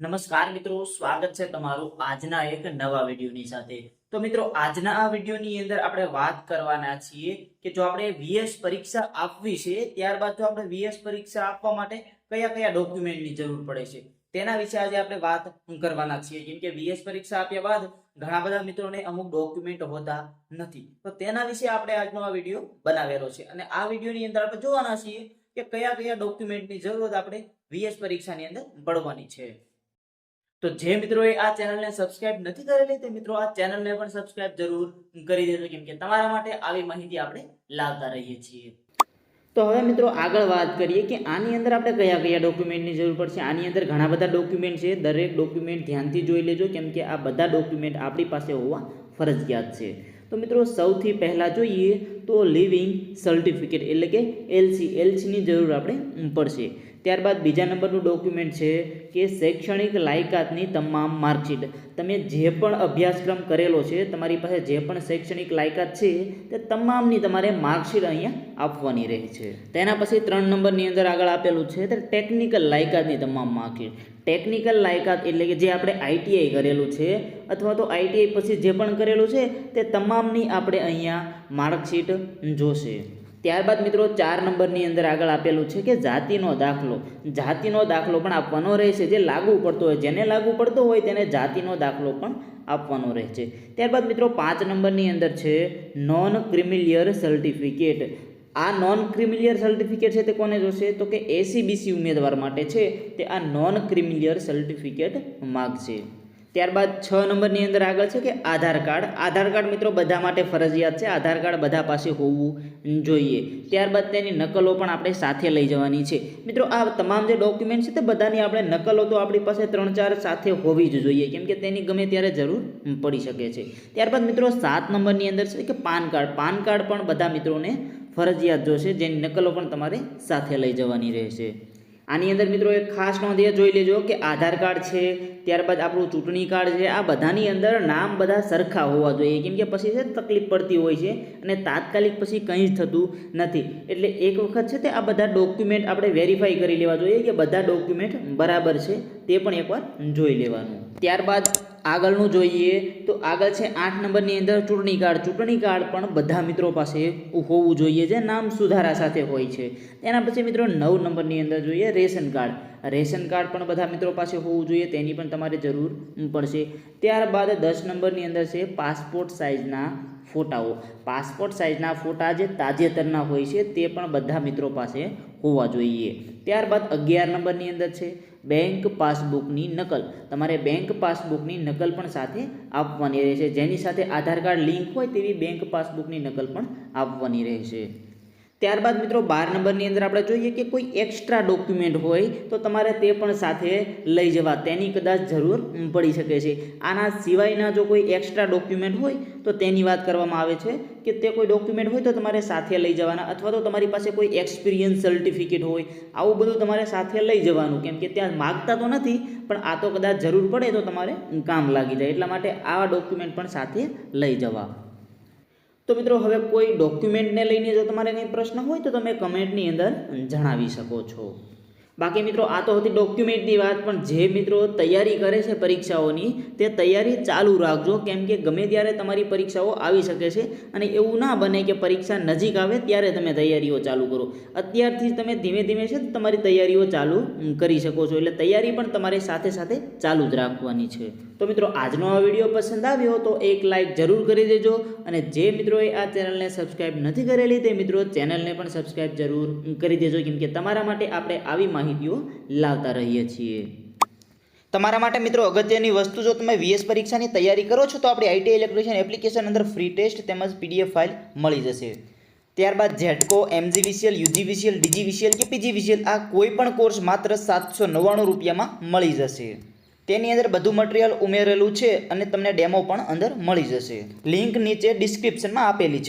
નમસ્કાર મિત્રો, સ્વાગત છે તમારું આજના એક નવા વિડીયોની સાથે. તો મિત્રો, આજના આ વિડીયોની અંદર આપણે વાત કરવાના છીએ કે જો આપણે વીએસ પરીક્ષા આપવી છે, ત્યારબાદ જો આપણે વીએસ પરીક્ષા આપવા માટે કયા કયા ડોક્યુમેન્ટની જરૂર પડે છે, તેના વિશે આજે આપણે વાત કરવાના છીએ. કેમ કે વીએસ પરીક્ષા આપ્યા બાદ ઘણા બધા મિત્રોને અમુક ડોક્યુમેન્ટ હોતા નથી. તો તેના વિશે આપણે આજનો આ વીડિયો બનાવેલો છે. અને આ વિડીયોની અંદર આપણે જોવાના છીએ કે કયા કયા ડોક્યુમેન્ટની જરૂરત આપણે વીએસ પરીક્ષાની અંદર પડવાની છે. તો જે મિત્રોએ આ ચેનલને સબસ્ક્રાઇબ નથી કરેલી, તે મિત્રો આ ચેનલને પણ સબસ્ક્રાઇબ જરૂર કરી દેજો, કેમ કે તમારા માટે આવી માહિતી આપણે લાવતા રહીએ છીએ. તો હવે મિત્રો આગળ વાત કરીએ કે આની અંદર આપણે કયા કયા ડોક્યુમેન્ટની જરૂર પડશે. આની અંદર ઘણા બધા ડોક્યુમેન્ટ છે. દરેક ડોક્યુમેન્ટ ધ્યાનથી જોઈ લેજો, કેમ કે આ બધા ડોક્યુમેન્ટ આપણી પાસે હોવા ફરજિયાત છે. તો મિત્રો સૌથી પહેલાં જોઈએ તો લિવિંગ સર્ટિફિકેટ એટલે કે એલસી, એલસીની જરૂર આપણે પડશે. ત્યારબાદ બીજા નંબરનું ડોક્યુમેન્ટ છે કે શૈક્ષણિક લાયકાતની તમામ માર્કશીટ. તમે જે પણ અભ્યાસક્રમ કરેલો છે, તમારી પાસે જે પણ શૈક્ષણિક લાયકાત છે, તે તમામની તમારે માર્કશીટ અહીંયા આપવાની રહે છે. તેના પછી ત્રણ નંબરની અંદર આગળ આપેલું છે, તે ટેકનિકલ લાયકાતની તમામ માર્કશીટ. ટેકનિકલ લાયકાત એટલે કે જે આપણે આઈટીઆઈ કરેલું છે અથવા તો આઈટીઆઈ પછી જે પણ કરેલું છે તે તમામની આપણે અહીંયા માર્કશીટ જોશે. ત્યારબાદ મિત્રો ચાર નંબરની અંદર આગળ આપેલું છે કે જાતિનો દાખલો. જાતિનો દાખલો પણ આપવાનો રહેશે. જે લાગુ પડતો હોય, જેને લાગુ પડતો હોય તેને જાતિનો દાખલો પણ આપવાનો રહે છે ત્યારબાદ મિત્રો પાંચ નંબરની અંદર છે નોન ક્રિમિલિયર સર્ટિફિકેટ આ નોન ક્રિમિલિયર સર્ટિફિકેટ છે તે કોને જોશે? તો કે એસીબીસી ઉમેદવાર માટે છે તે આ નોન ક્રિમિલિયર સર્ટિફિકેટ માગશે. ત્યારબાદ છ નંબરની અંદર આગળ છે કે આધાર કાર્ડ. આધાર કાર્ડ મિત્રો બધા માટે ફરજિયાત છે. આધાર કાર્ડ બધા પાસે હોવું જોઈએ. ત્યારબાદ તેની નકલો પણ આપણે સાથે લઈ જવાની છે. મિત્રો, આ તમામ જે ડોક્યુમેન્ટ છે તે બધાની આપણે નકલો તો આપણી પાસે ત્રણ ચાર સાથે હોવી જ જોઈએ, કેમ કે તેની ગમે ત્યારે જરૂર પડી શકે છે. ત્યારબાદ મિત્રો, સાત નંબરની અંદર છે કે પાન કાર્ડ. પાન કાર્ડ પણ બધા મિત્રોને ફરજિયાત જોશે, જેની નકલો પણ તમારે સાથે લઈ જવાની રહેશે. આની અંદર મિત્રો એક ખાસ નોંધ એ જોઈ લેજો કે આધાર કાર્ડ છે, ત્યારબાદ આપણું ચૂંટણી કાર્ડ છે, આ બધાની અંદર નામ બધા સરખા હોવા જોઈએ. કેમ કે પછી છે તકલીફ પડતી હોય છે અને તાત્કાલિક પછી કંઈ જ થતું નથી. એટલે એક વખત છે તે આ બધા ડોક્યુમેન્ટ આપણે વેરીફાઈ કરી લેવા જોઈએ કે બધા ડોક્યુમેન્ટ બરાબર છે, તે પણ એકવાર જોઈ લેવાનું. ત્યારબાદ આગળનું જોઈએ તો આગળ છે આઠ નંબરની અંદર ચૂંટણી કાર્ડ. ચૂંટણી કાર્ડ પણ બધા મિત્રો પાસે હોવું જોઈએ જે નામ સુધારા સાથે હોય છે. તેના પછી મિત્રો નવ નંબરની અંદર જોઈએ રેશન કાર્ડ. રેશન કાર્ડ પણ બધા મિત્રો પાસે હોવું જોઈએ, તેની પણ તમારે જરૂર પડશે. ત્યારબાદ દસ નંબરની અંદર છે પાસપોર્ટ સાઇઝના ફોટાઓ. પાસપોર્ટ સાઇઝના ફોટા જે તાજેતરના હોય છે તે પણ બધા મિત્રો પાસે હોવા જોઈએ. ત્યારબાદ અગિયાર નંબરની અંદર છે બેંક પાસબુકની નકલ. તમારે બેંક પાસબુકની નકલ પણ સાથે આપવાની રહેશે. જેની સાથે આધાર કાર્ડ લિંક હોય તેવી બેંક પાસબુકની નકલ પણ આપવાની રહેશે. ત્યારબાદ મિત્રો બાર નંબરની અંદર આપણે જોઈએ કે કોઈ એક્સ્ટ્રા ડોક્યુમેન્ટ હોય તો તમારે તે પણ સાથે લઈ જવા. તેની કદાચ જરૂર પડી શકે છે. આના સિવાયના જો કોઈ એક્સ્ટ્રા ડોક્યુમેન્ટ હોય તો તેની વાત કરવામાં આવે છે કે તે કોઈ ડોક્યુમેન્ટ હોય તો તમારે સાથે લઈ જવાના અથવા તો તમારી પાસે કોઈ એક્સપિરિયન્સ સર્ટિફિકેટ હોય. આવું બધું તમારે સાથે લઈ જવાનું. કેમ કે ત્યાં માગતા તો નથી, પણ આ તો કદાચ જરૂર પડે તો તમારે કામ લાગી જાય. એટલા માટે આવા ડોક્યુમેન્ટ પણ સાથે લઈ જવા. તો મિત્રો હવે કોઈ ડોક્યુમેન્ટને લઈને જો તમારે કંઈ પ્રશ્ન હોય તો તમે કમેન્ટની અંદર જણાવી શકો છો. બાકી મિત્રો આ તો હતી ડોક્યુમેન્ટની વાત, પણ જે મિત્રો તૈયારી કરે છે પરીક્ષાઓની, તે તૈયારી ચાલુ રાખજો, કેમ કે ગમે ત્યારે તમારી પરીક્ષાઓ આવી શકે છે અને એવું ના બને કે પરીક્ષા નજીક આવે ત્યારે તમે તૈયારીઓ ચાલુ કરો. અત્યારથી તમે ધીમે ધીમે છે તમારી તૈયારીઓ ચાલુ કરી શકો છો, એટલે તૈયારી પણ તમારે સાથે સાથે ચાલુ જ રાખવાની છે. તો મિત્રો આજનો આ વીડિયો પસંદ આવ્યો તો એક લાઇક જરૂર કરી દેજો અને જે મિત્રોએ આ ચેનલને સબસ્ક્રાઇબ નથી કરેલી તે મિત્રો ચેનલને પણ સબસ્ક્રાઇબ જરૂર કરી દેજો કેમ કે તમારા માટે આપણે આવી માહિતીઓ લાવતા રહીએ છીએ. તમારા માટે મિત્રો અગત્યની વસ્તુ જો તમે વીએસ પરીક્ષાની તૈયારી કરો છો તો આપણી આઈટી ઇલેક્ટ્રિશિયન એપ્લિકેશન અંદર ફ્રી ટેસ્ટ તેમજ પીડીએફ ફાઇલ મળી જશે. ત્યારબાદ ઝેટકો એમજીવીસીએલ યુજીવીસીએલ ડીજીવીસીએલ કે પીજીવીસીએલ આ કોઈ પણ કોર્સ માત્ર સાતસો નવ્વાણું રૂપિયામાં મળી જશે. તેની અંદર બધું મટીરિયલ ઉમેરેલું છે અને તમને ડેમો પણ અંદર મળી જશે. લિંક નીચે ડિસ્ક્રિપ્શનમાં આપેલી છે.